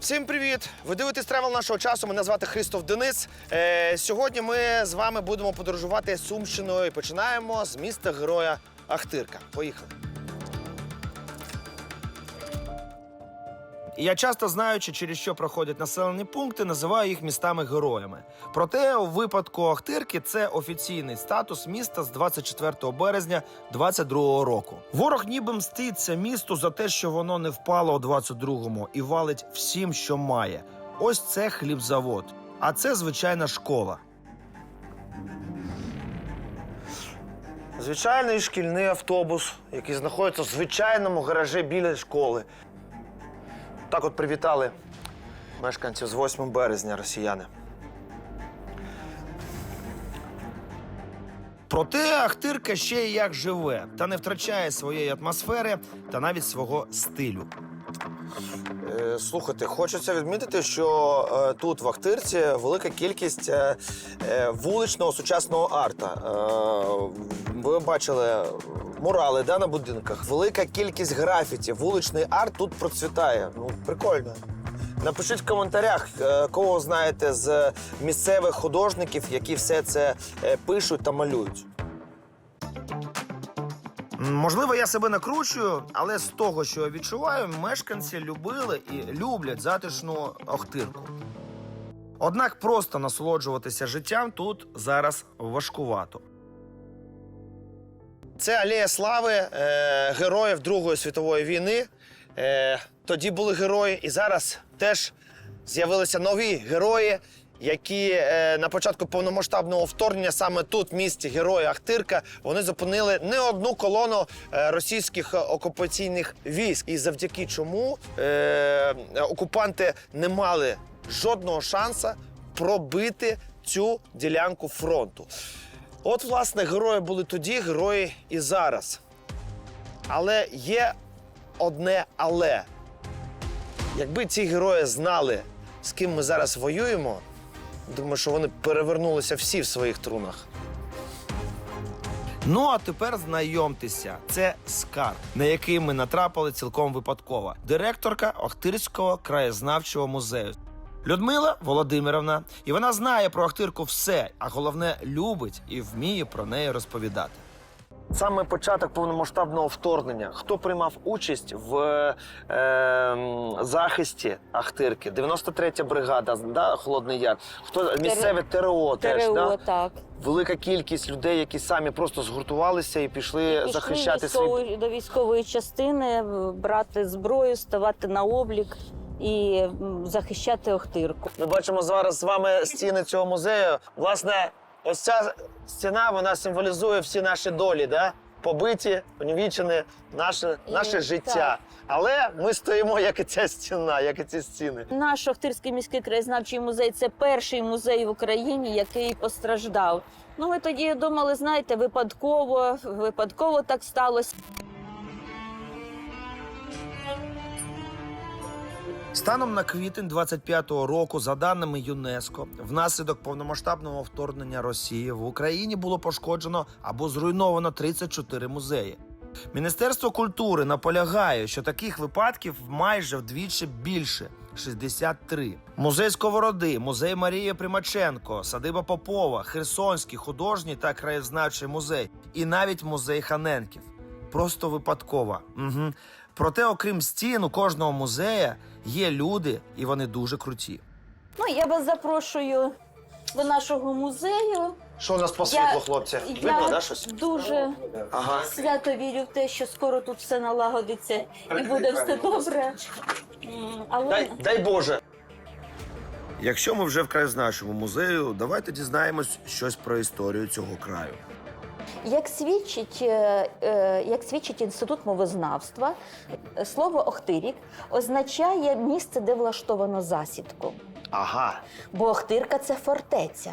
Всім привіт! Ви дивитесь тревел нашого часу. Мене звати Христоф Денис. Е, сьогодні ми з вами будемо подорожувати Сумщиною. І Починаємо з міста героя Ахтирка. Поїхали. І Я часто знаючи, через що проходять населені пункти, називаю їх містами-героями. Проте у випадку Ахтирки це офіційний статус міста з 24 березня 22 року. Ворог ніби мститься місту за те, що воно не впало у 22-му і валить всім, що має. Ось це хлібзавод, а це звичайна школа. Звичайний шкільний автобус, який знаходиться в звичайному гаражі біля школи. Так от привітали мешканців з 8 березня росіяни. Проте Ахтирка ще й як живе та не втрачає своєї атмосфери та навіть свого стилю. Е, слухайте, хочеться відмітити, що е, тут в Ахтирці велика кількість е, е, вуличного сучасного арта. Е, ви бачили мурали да, на будинках. Велика кількість графіті. Вуличний арт тут процвітає. Ну, прикольно. Напишіть в коментарях, е, кого знаєте з місцевих художників, які все це е, пишуть та малюють. Можливо, я себе накручую, але з того, що я відчуваю, мешканці любили і люблять затишну Охтирку. Однак просто насолоджуватися життям тут зараз важкувато. Це алея слави е, героїв Другої світової війни. Е, тоді були герої, і зараз теж з'явилися нові герої, які е, на початку повномасштабного вторгнення саме тут, в місті Герої Ахтирка, вони зупинили не одну колону е, російських окупаційних військ. І завдяки чому е, окупанти не мали жодного шанса пробити цю ділянку фронту. От, власне, герої були тоді, герої і зараз. Але є одне але. Якби ці герої знали, з ким ми зараз воюємо, думаю, що вони перевернулися всі в своїх трунах. Ну а тепер знайомтеся, це скарб, на який ми натрапили цілком випадково. Директорка Охтирського краєзнавчого музею. Людмила Володимировна, і вона знає про Ахтирку все, а головне любить і вміє про неї розповідати. Саме початок повномасштабного вторгнення. Хто приймав участь в е, захисті Ахтирки? 93-я бригада, да, Холодний Яр. Хто місцеве ТРО, теж ТРО, да? так. велика кількість людей, які самі просто згуртувалися і пішли, Пішли захищати свої військової, до військової частини, брати зброю, ставати на облік і захищати Охтирку. Ми бачимо зараз з вами стіни цього музею. Власне, ось ця стіна вона символізує всі наші долі, да? побиті, понівічені, наше, І- наше життя. так. Але ми стоїмо, як і ця стіна, як і ці стіни. Наш Охтирський міський краєзнавчий музей це перший музей в Україні, який постраждав. Ну, ми тоді думали, знаєте, випадково, випадково так сталося. Станом на квітень 25-го року, за даними ЮНЕСКО, внаслідок повномасштабного вторгнення Росії в Україні було пошкоджено або зруйновано 34 музеї. Міністерство культури наполягає, що таких випадків майже вдвічі більше 63. Музей Сковороди, музей Марії Примаченко, садиба Попова, Херсонський художній та краєзнавчий музей, і навіть музей Ханенків. Просто випадково. Угу. Проте, окрім стін, у кожного музея є люди, і вони дуже круті. Ну, я вас запрошую до нашого музею. Що у нас по Я- світлу, хлопці? я Видно, да, щось? дуже Ага. свято вірю в те, що скоро тут все налагодиться і буде все добре. М, Але Дай, дай Боже. Якщо ми вже в краєзнавчому музею, давайте дізнаємось щось про історію цього краю. Як свідчить, е, е, як свідчить інститут мовознавства, слово Охтирік означає місце, де влаштовано засідку. Ага. Бо Охтирка це фортеця.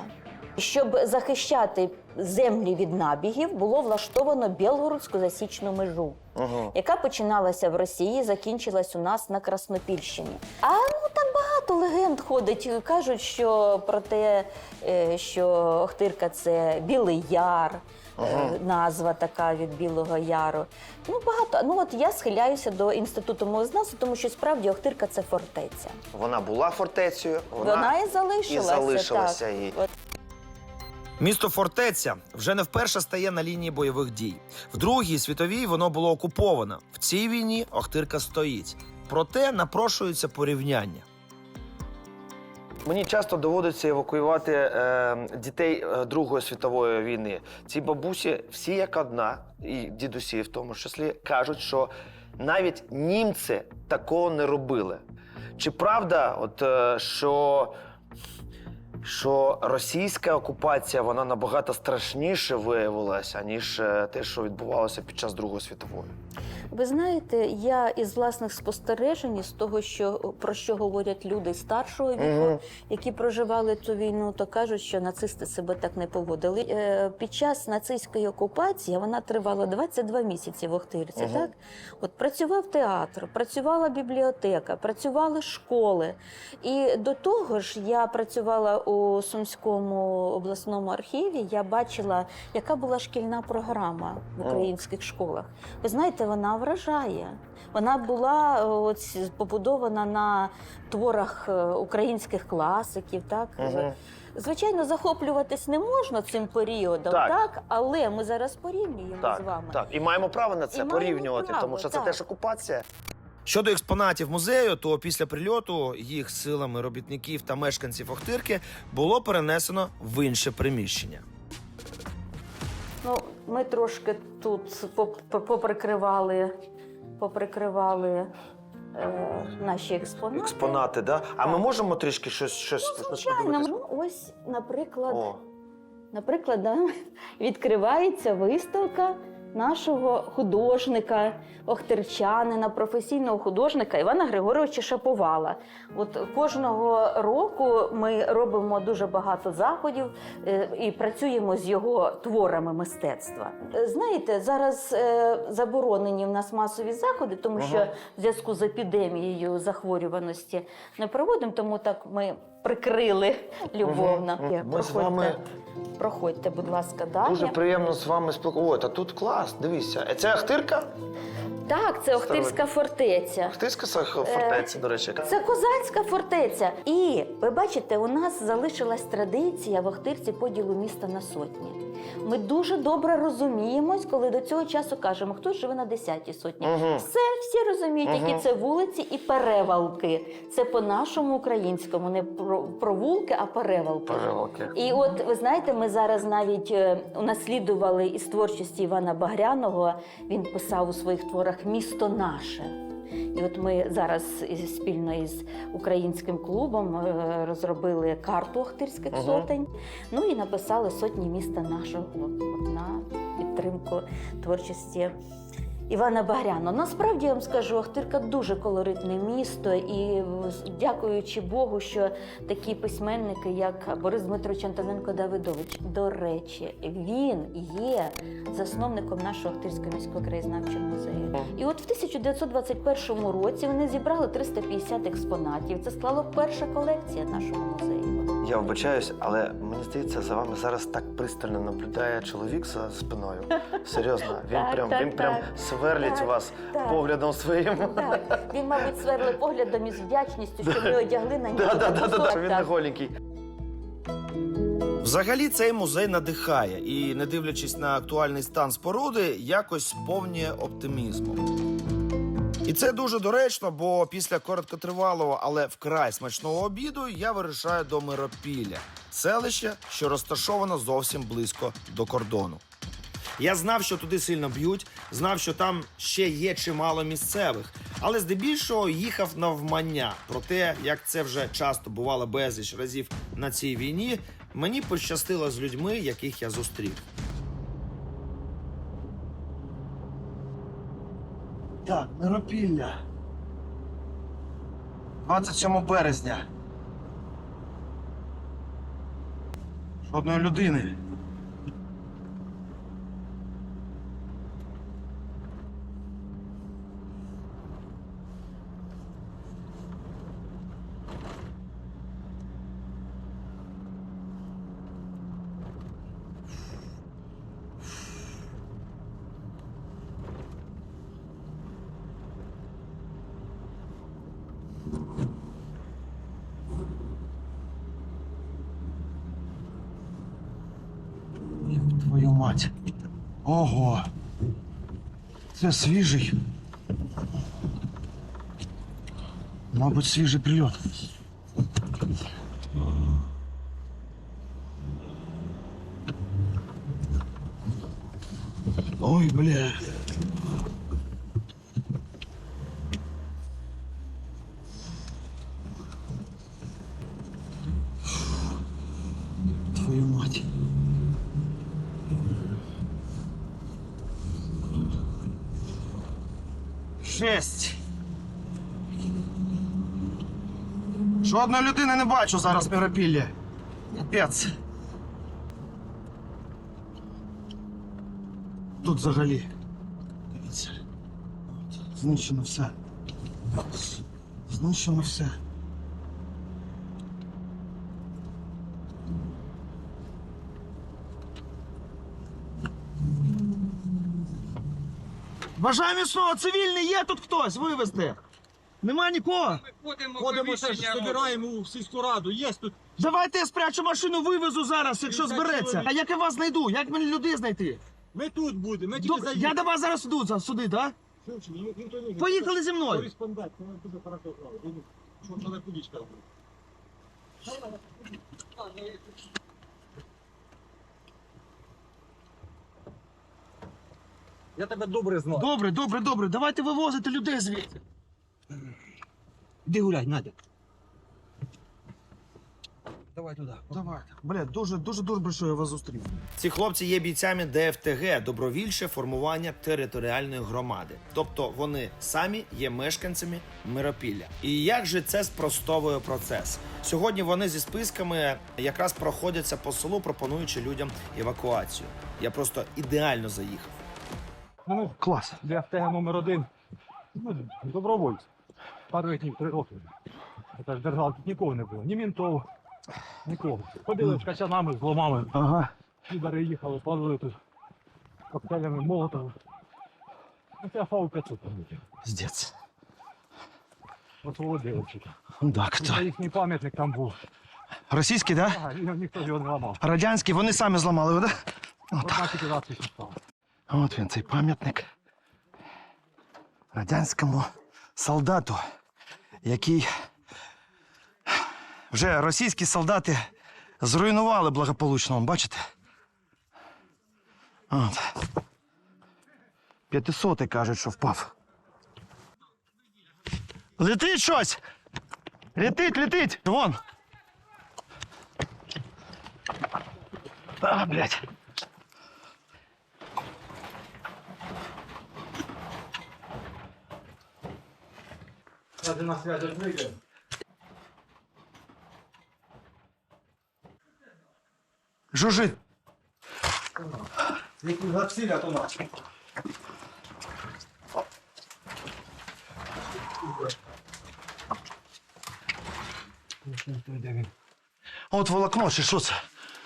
Щоб захищати землі від набігів, було влаштовано Білгородську засічну межу, Угу. яка починалася в Росії, закінчилась у нас на Краснопільщині. А ну багато багато легенд ходить. Кажуть, що про те, е, що Охтирка це Білий Яр. Е, Назва така від Білого Яру. Ну, багато. Ну от я схиляюся до інституту мовознавства, тому що справді Охтирка це фортеця. Вона була фортецею, вона, Вона, і залишилася. і залишилася так. От Місто Фортеця вже не вперше стає на лінії бойових дій. В Другій світовій воно було окуповано. В цій війні Охтирка стоїть. Проте напрошується порівняння. Мені часто доводиться евакуювати е, дітей е, Другої світової війни. Ці бабусі всі як одна, і дідусі в тому числі, кажуть, що навіть німці такого не робили. Чи правда, от, е, що, що російська окупація вона набагато страшніше виявилася, ніж е, те, що відбувалося під час Другої світової? Ви знаєте, я із власних спостережень, з того, що про що говорять люди старшого віку, Мгм. які проживали цю війну, то кажуть, що нацисти себе так не поводили. Е, під час нацистської окупації вона тривала 22 місяці в Охтирці. Мгм. Так, от працював театр, працювала бібліотека, працювали школи. І до того ж, я працювала у Сумському обласному архіві. Я бачила, яка була шкільна програма в українських школах. Ви знаєте, вона вражає. Вона була е, ось, побудована на творах е, українських класиків. Так? Мгм. Звичайно, захоплюватись не можна цим періодом, Так. так, але ми зараз порівнюємо Так, з вами. так. І маємо право на це маємо порівнювати, право, тому що це так. теж окупація. Щодо експонатів музею, то після прильоту їх силами робітників та мешканців Охтирки було перенесено в інше приміщення. Ну, ми трошки тут поп- поп- поприкривали, поприкривали е, наші експонати. Експонати, да? А ми можемо трішки щось, щось Звичайно, подивитися? ну, ось, наприклад, О, Наприклад, да, відкривається виставка нашого художника, охтерчанина, професійного художника Івана Григоровича Шаповала. От кожного року ми робимо дуже багато заходів е, і працюємо з його творами мистецтва. Е, Знаєте, зараз е, заборонені в нас масові заходи, тому що в зв'язку з епідемією захворюваності не проводимо, тому так ми прикрили любовно. Є, Ми з вами- Проходьте, будь ласка, далі. дуже приємно з вами спілкуватися. Та тут клас, дивіться. Е, Це Ахтирка? Так, це Охтирська фортеця. Ахтирська фортеця, фортеця, до речі. Це козацька фортеця. І ви бачите, у нас залишилась традиція в Охтирці поділу міста на сотні. Ми дуже добре розуміємось, коли до цього часу кажемо, хто живе на 10-й сотні. Мгм. Все, всі розуміють, Мгм. які це вулиці і перевалки. Це по-нашому українському, не про- провулки, а перевалки. Перевалки. І от ви знаєте, ми зараз навіть е, унаслідували із творчості Івана Багряного. Він писав у своїх творах Місто наше. І от ми зараз спільно із українським клубом е, розробили карту Охтирських Мгм. сотень. Ну і написали сотні міста нашого на підтримку творчості. Івана Багряна. Насправді я вам скажу, Охтирка дуже колоритне місто, і дякуючи Богу, що такі письменники, як Борис Дмитрович Антоненко Давидович, до речі, він є засновником нашого Охтирського міського краєзнавчого музею. І от в 1921 році вони зібрали 350 експонатів. Це склало перша колекція нашого музею. Я вибачаюсь, але мені здається, за вами зараз так пристально наблюдає чоловік за спиною. Серйозно, він Так, прям так, він прям так. сверлить Так, вас так. поглядом своїм. Так, він, мабуть, сверлив поглядом із вдячністю, що ми одягли на нього. Да, да, да, да. Він так. не голенький. Взагалі цей музей надихає і, не дивлячись на актуальний стан споруди, якось сповнює оптимізмом. І це дуже доречно, бо після короткотривалого, але вкрай смачного обіду я вирушаю до Миропілля, селище, що розташовано зовсім близько до кордону. Я знав, що туди сильно б'ють, знав, що там ще є чимало місцевих, але здебільшого їхав навмання. Про те, як це вже часто бувало безліч разів на цій війні, мені пощастило з людьми, яких я зустрів. Так, Миропілля. 27 березня. Жодної людини. Це свіжий. Мабуть, свіжий прильот. Ой, бля. Жодної людини не бачу зараз в Миропіллі. Капець. Тут взагалі. Дивіться. Знищено все. Знищено все. Бажаю міцного, цивільний, є тут хтось вивезти. Нема нікого. Ходимо, Ходимо ще ж збираємо у сільську раду. Є тут. Давайте я спрячу машину, вивезу зараз, якщо збереться. чоловік. А як я вас знайду? Як мені людей знайти? Ми тут будемо. Ми тільки Доб- Я до вас зараз іду за- сюди, так? Поїхали зі мною. Кореспондент, ну, дуже хорошо знав. Що це кулічка робить? Я тебе добре знаю. Добре, добре, добре. Давайте вивозити людей звідси. Іди гуляй, Надя. Давай туди. Давайте. Бля, дуже, дуже добре, що я вас зустрів. Ці хлопці є бійцями ДФТГ добровільче формування територіальної громади. Тобто вони самі є мешканцями Миропілля. І як же це спростовує процес? Сьогодні вони зі списками якраз проходяться по селу, пропонуючи людям евакуацію. Я просто ідеально заїхав. Ну, Клас. для ФТГ номер один. Ну, добровольці. Пару днів, три роки. Це ж держава тут нікого не було. Ні мінтов, нікого. Ходили з качанами, з ломами. Ага. Підари їхали, палили тут коктейлями молотова. Ну, це фау 500 пам'ятаю. Здець. От Володимирчика. Так, Це їхній пам'ятник там був. Російський, да? Ага, і ніхто його не ламав. Радянський, вони самі зламали, його, да? Одна тільки раз і стало. От він, цей пам'ятник радянському солдату, Який вже російські солдати зруйнували благополучно, бачите? От. П'ятисотий кажуть, що впав. Летить щось! Летить, летить! Вон! А, блядь. Ради на связь вийде. Жужжит. Яку гацеля то наш. От волокно, чи що це?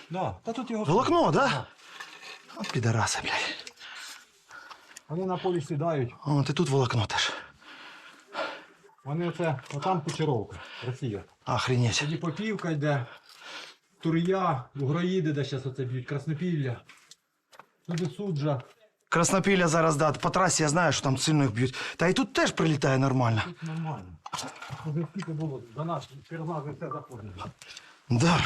Да, та тут його Волокно, да? От підараси, блядь. Вони на полі сідають. От і тут волокно теж. Вони оце, отам Кучеровка, Росія. Охренеть. Тоді Попівка йде, Тур'я, Угроїди, де зараз оце б'ють, Краснопілля. Туди суджа. Краснопілля зараз, да, по трасі я знаю, що там сильно їх б'ють. Та і тут теж прилітає нормально. Тут нормально. Вже скільки було, до нас вже все заходить. Да.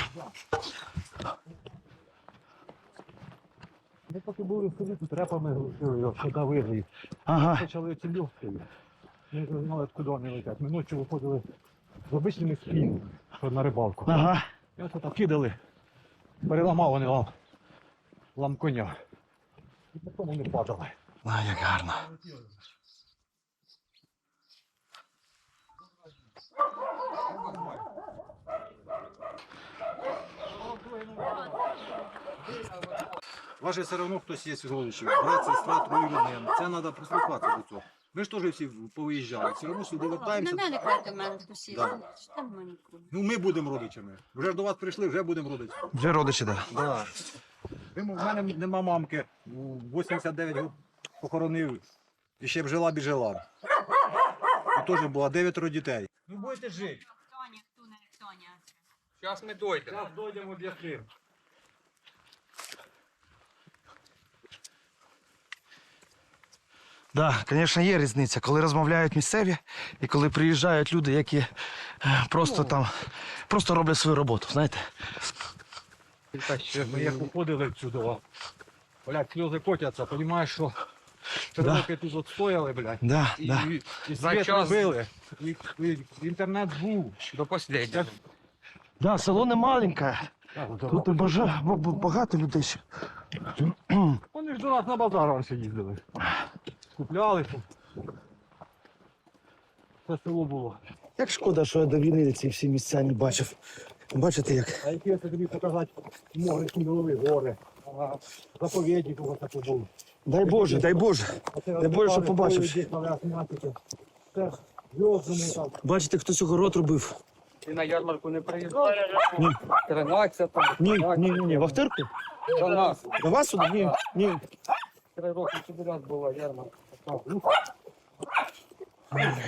Ми поки були в селі, тут репами глушили його, сюди вигрів. Ага. Почали ці льохи. Ми вже знали, куди вони летять. Ми ночі виходили з обичними що на рибалку. Ага. І оце так кидали. Переламав вони лам, лам коня. І потім вони падали. А, як гарно. Же все одно хтось є з родичів, брат, сестра, троюрідний. Це треба прислухатися до цього. Ми ж теж всі повиїжджали, все одно сюди Не вертаємося. надо мене посіль. Да. Там. Ну ми будемо родичами. Вже ж до вас прийшли, вже будемо родичами. Вже родичі, да. Да. В мене нема мамки. У 89 років похоронив. І ще б жила б і жила. І теж було дев'ятеро дітей. Ви будете жити. Хто ніхто не Тоня. Зараз ми дойдемо. Зараз дойдемо для. Да, звісно, є різниця, коли розмовляють місцеві і коли приїжджають люди, які е, просто там просто роблять свою роботу, знаєте. Так ми як уходили всюди, блядь, сльози котяться, розумієш, що Да. тут от стояли, блядь. Да, І, да. і, і За світ час- робили, і, і інтернет був. До последнего. Да, село не маленьке. Тут і бажа- багато людей ще. Вони ж до нас на базар раніше їздили. Купляли. Це село було. Як шкода, що я до війни ці всі місця не бачив. Бачите, як А які це тобі показати море Кімілові гори, а, заповідник у вас такий був. дай Боже, дай Боже. Дай Боже, що побачив. Це зв'язаний там. Бачите, хтось огород робив. Ти на ярмарку не приїжджав? 13 Ні, ні, ні, ні. В Ахтирку? До нас. До вас сюди? Ні, ні. Три роки підряд була ярмарка.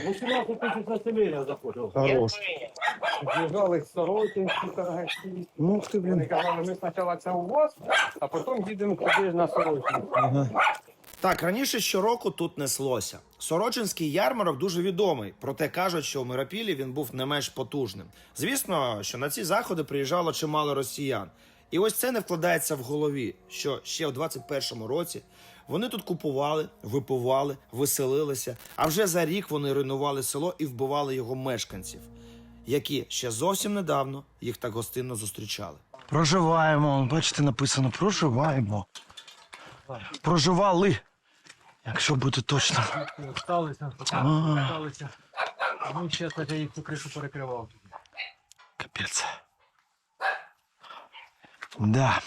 18 тисяч населення заходило. Хорош. З'їжджали з торгаші. Ну, ти, Вони блін. казали, ми спочатку це у вас, а потім їдемо туди на Сорокинську. Так, раніше щороку тут неслося. Сорочинський ярмарок дуже відомий, проте кажуть, що у Миропілі він був не менш потужним. Звісно, що на ці заходи приїжджало чимало росіян. І ось це не вкладається в голові, що ще у 21-му році вони тут купували, випивали, веселилися, а вже за рік вони руйнували село і вбивали його мешканців, які ще зовсім недавно їх так гостинно зустрічали. Проживаємо, бачите, написано проживаємо. Проживали, якщо бути точно. Сталися, сталися. Ну, це я їх цю кришу перекривав. Капець. Да.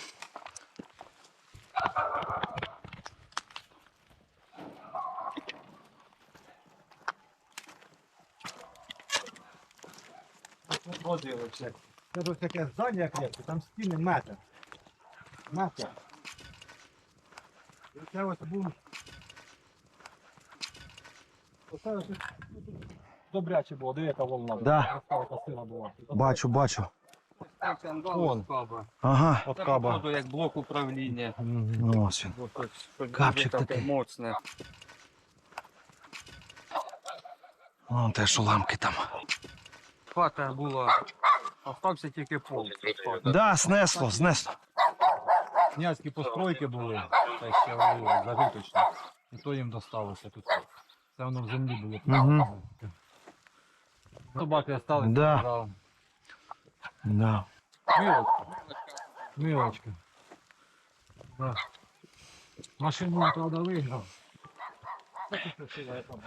Ходили все. Це ось таке здання крепке, там стіни метр. Метр. І Це ось був. Оце ось тут добряче було, де яка волна. Да. Розставка сила була. Бачу, бачу. Вон. Ага. От каба. походу як блок управління. Ну, ось він. Ось тут щось Капчик дуже таке такий. Моцне. Вон теж уламки там. Хата була. Остався тільки пол. Да, снесло, знесло. Князькі постройки були, та ще вони зажиточні. І то їм досталося тут. Це воно в землі було. Мгм. Собаки остались. Да. Да. Да. Милочка. Милочка. Да. Машину правда, вигнав. Так і красиво, я там.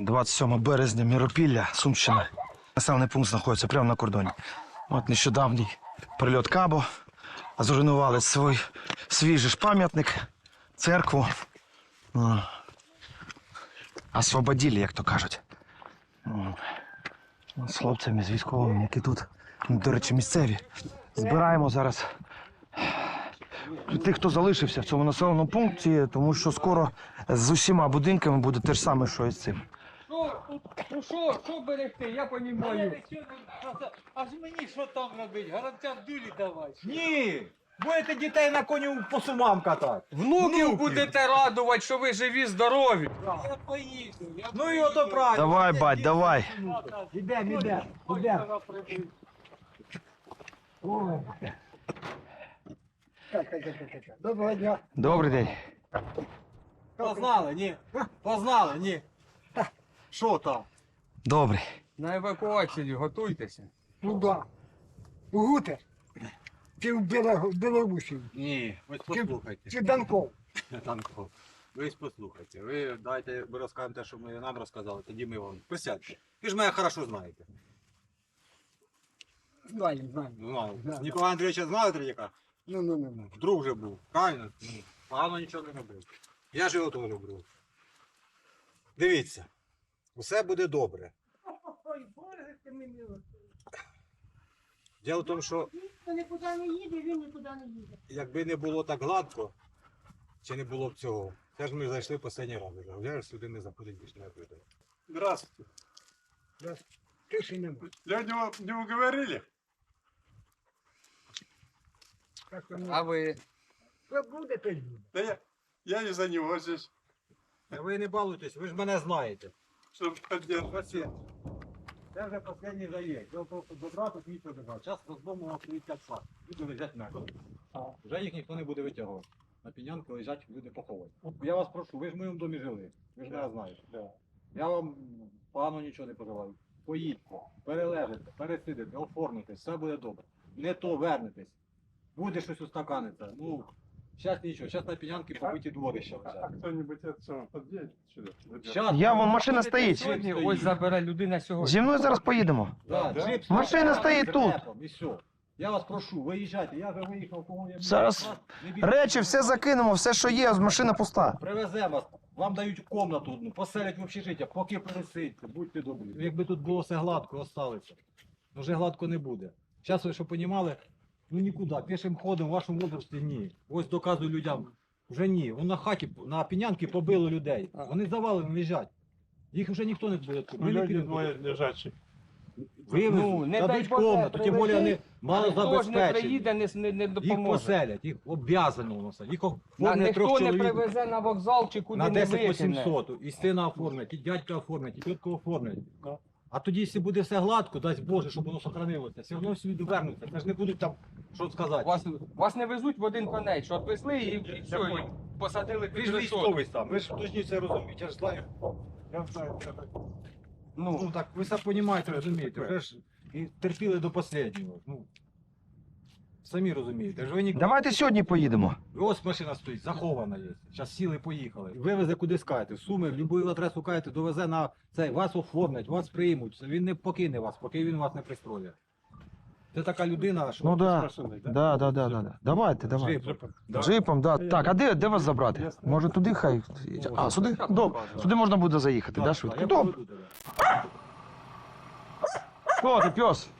27 березня, Міропілля, Сумщина. Населений пункт знаходиться прямо на кордоні. От нещодавній прильот Кабо. Зруйнували свій, же ж пам'ятник, церкву. О. Освободили, як то кажуть. З хлопцями, з військовими, які тут, ну, до речі, місцеві. Збираємо зараз тих, хто залишився в цьому населеному пункті, тому що скоро з усіма будинками буде те ж саме, що і з цим. Ну що, що берегти, я понімаю. А ж мені що там робити? Гарантя дулі давай. Ні! Будете дітей на коню по сумам катати. Внуків будете радувати, що ви живі, здорові. Я поїду. Я Ну і ото правильно. Давай, бать, давай. Ідем, ідем, ідем. Доброго дня. Добрий день. Познали, ні? Познали, ні? Що там? Добрий. На евакуацію готуйтеся. Ну да. Гутер. Чи в Біло- Білорусі? Ні, ви послухайте. Чи Данков? Танко. Ви ж послухайте. Ви дайте, ви розкажете, що ми нам розказали, тоді ми вам. Присядьте. Ви ж мене хорошо знаєте. Знаю, знаю. Знаю. Да, Ніколая Андрійовича знали Третяка? Ну, ну, ну, ну. Друг вже був. Правильно? Ну, Погано нічого не робив. Я ж його теж люблю. Дивіться, усе буде добре. Ой, Боже, ти мені. Діло в тому, що Ніхто нікуди не їде, він нікуди не їде. якби не було так гладко, чи не було б цього, це ж ми зайшли в останній раз. вже. Вже ж сюди не заходить більше не буде. Здравствуйте. Тиші нема. Сегодня не уговорили? Так воно. А ви Ви будете люди. Да я, Я из-за него здесь, Та Ви не балуйтесь, ви ж мене знаєте. Чтобы поддержать. Це вже останній заїзд. Його просто добра тут нічого не брав. Час роздому стоїть як сад. Люди лежать мертві. Вже їх ніхто не буде витягувати. На пінянки лежать люди поховані. Я вас прошу, ви ж в моєму домі жили. Ви ж мене знаєте. Я вам погано нічого не пожелаю. Поїдьте, перележите, пересидите, оформите, все буде добре. Не то вернетесь. Буде щось устаканиться. Ну, зараз нічого, зараз на пінянки побиті дворища А кто-нибудь это подъедет сюда? Щас- Я вон машина стоїть. Сьогодні Ось забере людина сьогодні. Зі мною зараз поїдемо. Да, Да? джип Машина стоїть тут. І все. Я вас прошу, виїжджайте. Я вже виїхав, кого я Зараз Речі, все закинемо, все, що є, машина пуста. Привеземо вас. Вам дають комнату одну, поселять в общежиття, поки пересидьте, будьте добрі. Якби тут було все гладко, осталося. Вже гладко не буде. Зараз ви що понімали, ну нікуди, пішим ходом в вашому возрасті ні. Ось доказую людям. Вже ні. Вон на хаті, на пінянки побили людей. Вони завалені лежать. Їх вже ніхто не буде. Ну, Ми не люди підемо. лежачие. Вивезуть, Ну, не дай дадуть Боже, комнату, тим більше вони мало Ніхто ж не забезпечені. приїде, не, не, не Їх допоможе. поселять, їх обов'язано воно все. Їх На, оформлять трьох ніхто не чоловік привезе на вокзал чи куди на не 10 викине. 800. І сина оформлять, і дядька оформлять, і тітку оформлять. А тоді, якщо буде все гладко, дасть Боже, щоб воно сохранилося, все одно всі довернуться. Це ж не будуть там, що сказати. Вас, вас не везуть в один конець, що відвезли і, і все, і посадили Ви під ж решетку. військовий сам, ви ж повинні це розумієте, я ж знаю. Я знаю, это Ну, ну так, ви все розумієте, розумієте, вже ж і терпіли до останнього. Ну, самі розумієте. Ж ви ні... Давайте сьогодні поїдемо. Ось машина стоїть, захована є. Зараз сіли поїхали. Вивезе куди скаєте. Суми, в будь-яку адресу каєте, довезе на цей, вас оформлять, вас приймуть. Він не покине вас, поки він вас не пристроє. Це така людина, що Ну да. машиной, да? Да, да, да, да. да. Давайте, давайте. Джип. Джипом, да. Так, а де, де вас забрати? Може туди хай. А, сюди? Добре. Сюди можна буде заїхати, да, швидко? Добре. Хто ти, пес?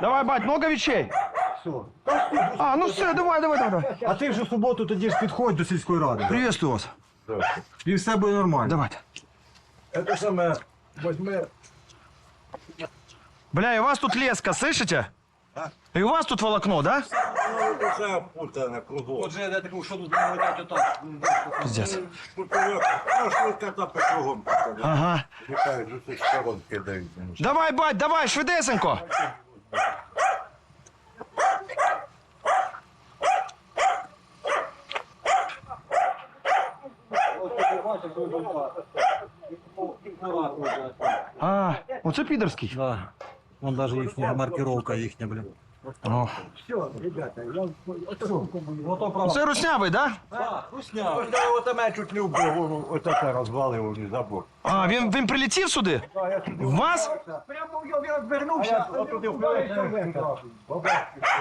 Давай, бать, много вещей? Все. А, ну все, давай, давай, давай. давай. А ти вже в суботу тоді ж підходь до сільської ради. Приветствую вас. І все буде нормально. Давайте. Это саме возьме. Бля, и у вас тут леска, слышите? И у вас тут волокно, да? Уже опутано кругом. Отже, я таку, що тут не летять отак. Поперек. Ну, что кота по кругом. Ага. Летают, же с сторон кидают. Давай, бать, давай, швидесенько. Що. А, оце підерський. Да. Вон навіть їхня маркировка їхня, блін. О. Все, ребята, я. Це руснявий, да? Так, русня. Вот меня чуть не убил, вот это разваливал не забор. А, він, він прилетів сюди? В вас? прямо я розвернувся.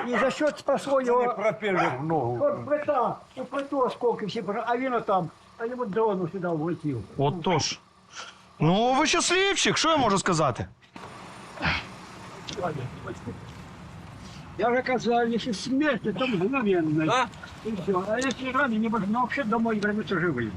І за счет спасло Не його пропеллер в ногу. от плита, у плиту осколки всі, пора- а він там, а йому дрону сюди влетів. Отож. Ну, ви щасливчик, що я можу сказати? Я вже казав, якщо смерть, то мгновенно. І все. А якщо ранені, можна взагалі домой вернуться живим.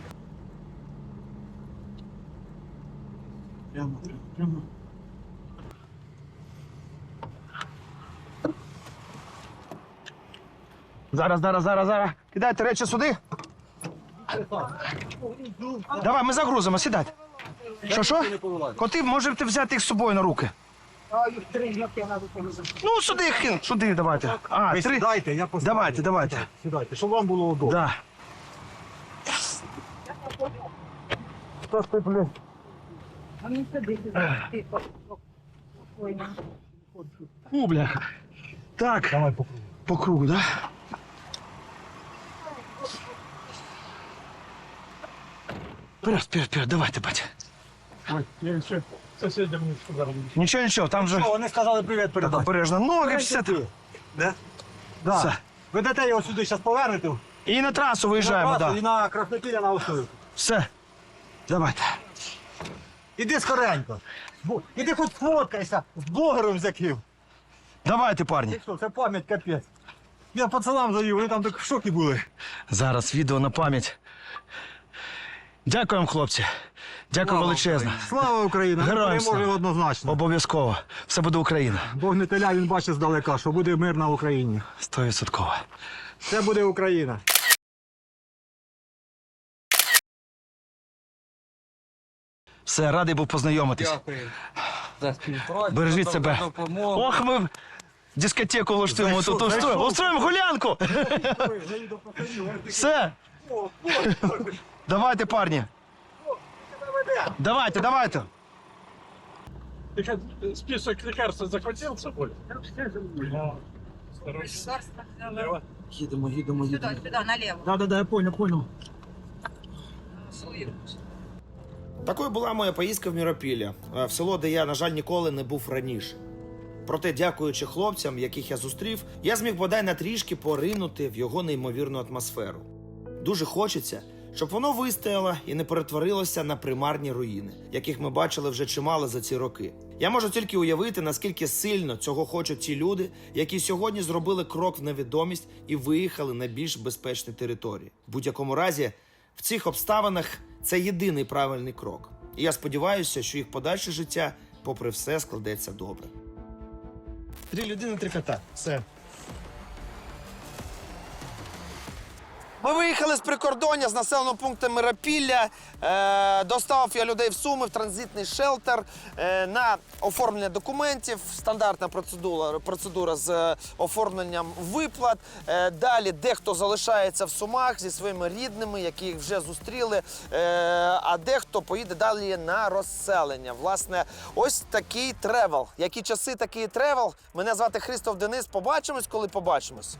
Зараз, зараз, зараз, зараз. Кидайте речі сюди. Давай, ми загрузимо, сідайте. Що, що? Коти, можете взяти їх з собою на руки. А. Ну, сюди їх кин, сюди давайте. А, Ви три. сідайте, я поставлю. Давайте, давайте. Сідайте, щоб вам було удобно. Да. А ну сиди, тихо. Спокійно. У, бля. Так, Давай по кругу. по кругу, да? Вперед, вперед, вперед, давайте, батя. Ой, я еще соседям не сказал. Нічого, нічого, там же Що, вони сказали привіт так передати. обережно. Ноги, все. так. Да? Все. Да. Ведете його сюди, зараз повернете. І на трасу виїжджаємо, на так. трасу І Да. на Краснопілля на Остою. Все. Давайте. Іди скоренько. Бо- Іди хоч сфоткайся з блогером з яким. Давайте, парні. Ти що, це пам'ять капець. Я пацанам завів, вони там так в шокі були. Зараз відео на пам'ять. Дякуємо, хлопці. Дякую величезно. Слава Україні! Героям Переможе слава. однозначно. Обов'язково. Все буде Україна. Бог не теля, він бачить здалека, що буде мир на Україні. Стовідсотково. Це буде Україна. Все, радий був познайомитись. Дякую за співпрацю. Бережіть за себе. допомогу. Ох, ми дискотеку влаштуємо тут. Устроїмо, устроїмо гулянку. Все. Давайте, парні. Давайте, давайте. Ты как список лекарств захватил с собой? Їдемо, їдемо, їдемо. Сюди, наліво. Да, да, да, я понял, понял. Такою була моя поїздка в Міропілля, е, в село, де я, на жаль, ніколи не був раніше. Проте, дякуючи хлопцям, яких я зустрів, я зміг бодай на трішки поринути в його неймовірну атмосферу. Дуже хочеться, щоб воно вистояло і не перетворилося на примарні руїни, яких ми бачили вже чимало за ці роки. Я можу тільки уявити, наскільки сильно цього хочуть ті люди, які сьогодні зробили крок в невідомість і виїхали на більш безпечні території. В будь-якому разі, в цих обставинах це єдиний правильний крок. І я сподіваюся, що їх подальше життя, попри все, складеться добре. Три людини, три кота. Все. Ми виїхали з прикордоння з населеного пункту Миропілля. Е, доставив я людей в Суми в транзитний шелтер е, на оформлення документів. Стандартна процедура, процедура з е, оформленням виплат. Е, далі дехто залишається в Сумах зі своїми рідними, які їх вже зустріли. Е, а дехто поїде далі на розселення. Власне, ось такий тревел. Які часи такий тревел? Мене звати Христоф Денис. Побачимось, коли побачимось.